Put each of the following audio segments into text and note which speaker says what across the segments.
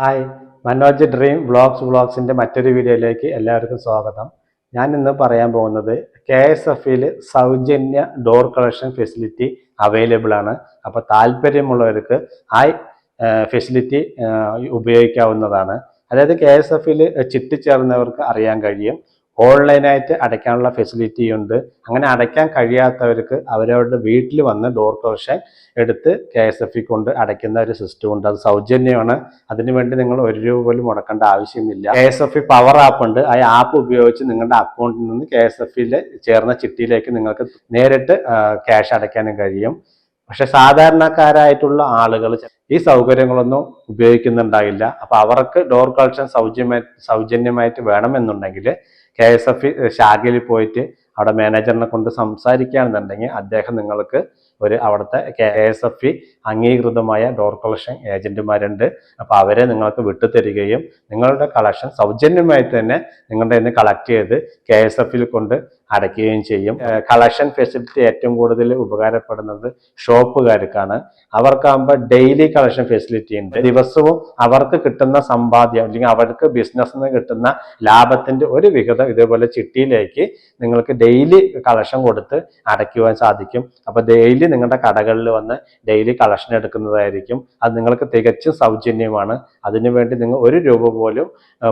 Speaker 1: Hi Manoj dream vlogs വ്ളോഗ്സിന്റെ മറ്റൊരു വീഡിയോയിലേക്ക് എല്ലാവർക്കും സ്വാഗതം. ഞാൻ ഇന്ന് പറയാൻ പോകുന്നത് കെ എസ് എഫിൽ സൗജന്യ ഡോർ കളക്ഷൻ ഫെസിലിറ്റി അവൈലബിൾ ആണ്. അപ്പോൾ താല്പര്യമുള്ളവർക്ക് ആ ഫെസിലിറ്റി ഉപയോഗിക്കാവുന്നതാണ്. അതായത് കെ എസ് എഫിൽ ചിട്ടിച്ചേർന്നവർക്ക് അറിയാൻ കഴിയും. ഓൺലൈനായിട്ട് അടയ്ക്കാനുള്ള ഫെസിലിറ്റി ഉണ്ട്. അങ്ങനെ അടയ്ക്കാൻ കഴിയാത്തവർക്ക് അവരവരുടെ വീട്ടിൽ വന്ന് ഡോർ കളക്ഷൻ എടുത്ത് കെ എസ് എഫ് കൊണ്ട് അടയ്ക്കുന്ന ഒരു സിസ്റ്റം ഉണ്ട്. അത് സൗജന്യമാണ്. അതിനുവേണ്ടി നിങ്ങൾ ഒരു രൂപ പോലും മുടക്കേണ്ട ആവശ്യമില്ല. K S F power app ഉണ്ട്. ആ ആപ്പ് ഉപയോഗിച്ച് നിങ്ങളുടെ അക്കൗണ്ടിൽ നിന്ന് കെ എസ് എഫിൽ ചേർന്ന ചിട്ടിയിലേക്ക് നിങ്ങൾക്ക് നേരിട്ട് ക്യാഷ് അടയ്ക്കാനും കഴിയും. പക്ഷെ സാധാരണക്കാരായിട്ടുള്ള ആളുകൾ ഈ സൗകര്യങ്ങളൊന്നും ഉപയോഗിക്കുന്നുണ്ടാകില്ല അപ്പൊ അവർക്ക് ഡോർ കളക്ഷൻ സൗജന്യമായി സൗജന്യമായിട്ട് വേണമെന്നുണ്ടെങ്കിൽ കെ എസ് എഫ് ശാഖയിൽ പോയിട്ട് അവിടെ മാനേജറിനെ കൊണ്ട് സംസാരിക്കുകയാണെന്നുണ്ടെങ്കിൽ അദ്ദേഹം നിങ്ങൾക്ക് ഒരു അവിടുത്തെ കെ എസ് എഫ് ഇ അംഗീകൃതമായ ഡോർ കളക്ഷൻ ഏജന്റുമാരുണ്ട് അപ്പൊ അവരെ നിങ്ങൾക്ക് വിട്ടുതരികയും നിങ്ങളുടെ കളക്ഷൻ സൗജന്യമായി തന്നെ നിങ്ങളുടെ നിന്ന് കളക്ട് ചെയ്ത് കെ എസ് എഫിൽ കൊണ്ട് അടയ്ക്കുകയും ചെയ്യും. കളക്ഷൻ ഫെസിലിറ്റി ഏറ്റവും കൂടുതൽ ഉപകാരപ്പെടുന്നത് ഷോപ്പുകാർക്കാണ്. അവർക്കാകുമ്പോൾ ഡെയിലി കളക്ഷൻ ഫെസിലിറ്റി ഉണ്ട്. ദിവസവും അവർക്ക് കിട്ടുന്ന സമ്പാദ്യം അല്ലെങ്കിൽ അവർക്ക് ബിസിനസ്സിൽ നിന്ന് കിട്ടുന്ന ലാഭത്തിന്റെ ഒരു വിഹിതം ഇതേപോലെ ചിട്ടിയിലേക്ക് നിങ്ങൾക്ക് ഡെയിലി കളക്ഷൻ കൊടുത്ത് അടയ്ക്കുവാൻ സാധിക്കും. അപ്പൊ ഡെയിലി നിങ്ങളുടെ കടകളിൽ വന്ന് ഡെയിലി കളക്ഷൻ എടുക്കുന്നതായിരിക്കും. അത് നിങ്ങൾക്ക് തികച്ചും സൗജന്യമാണ്. അതിനുവേണ്ടി നിങ്ങൾ ഒരു രൂപ പോലും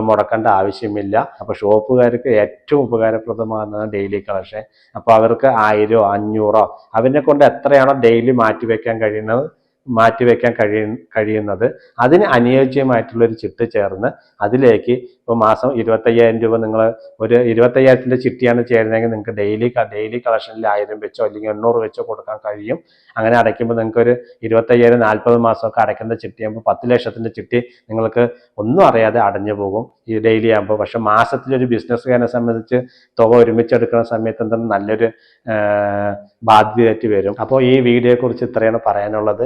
Speaker 1: മുടക്കേണ്ട ആവശ്യമില്ല. അപ്പൊ ഷോപ്പുകാർക്ക് ഏറ്റവും ഉപകാരപ്രദമാകുന്നതാണ് ഡെയിലി കളക്ഷൻ. അപ്പൊ അവർക്ക് ആയിരോ അഞ്ഞൂറോ അവരെ കൊണ്ട് എത്രയാണോ ഡെയിലി മാറ്റി വെക്കാൻ കഴിയുന്നത് മാറ്റിവെക്കാൻ കഴിയ കഴിയുന്നത്. അതിന് അനുയോജ്യമായിട്ടുള്ള ഒരു ചിട്ട് ചേർന്ന് അതിലേക്ക് ഇപ്പോൾ മാസം ഇരുപത്തയ്യായിരം രൂപ നിങ്ങൾ ഒരു ഇരുപത്തയ്യായിരത്തിന്റെ ചിട്ടിയാണ് ചേരുന്നതെങ്കിൽ നിങ്ങൾക്ക് ഡെയിലി ഡെയിലി കളക്ഷനിൽ ആയിരം വെച്ചോ അല്ലെങ്കിൽ എണ്ണൂറ് വെച്ചോ കൊടുക്കാൻ കഴിയും. അങ്ങനെ അടയ്ക്കുമ്പോൾ നിങ്ങൾക്ക് ഒരു ഇരുപത്തയ്യായിരം നാൽപ്പത് മാസമൊക്കെ അടയ്ക്കുന്ന ചിട്ടിയാകുമ്പോൾ പത്ത് ലക്ഷത്തിന്റെ ചിട്ടി നിങ്ങൾക്ക് ഒന്നും അറിയാതെ അടഞ്ഞു പോകും ഈ ഡെയിലി ആകുമ്പോൾ. പക്ഷെ മാസത്തിലൊരു ബിസിനസ്സുകാരനെ സംബന്ധിച്ച് തുക ഒരുമിച്ചെടുക്കുന്ന സമയത്ത് എന്താണ് നല്ലൊരു ബാധ്യതയായിട്ട് വരും. അപ്പോൾ ഈ വീഡിയോയെക്കുറിച്ച് ഇത്രയാണ് പറയാനുള്ളത്.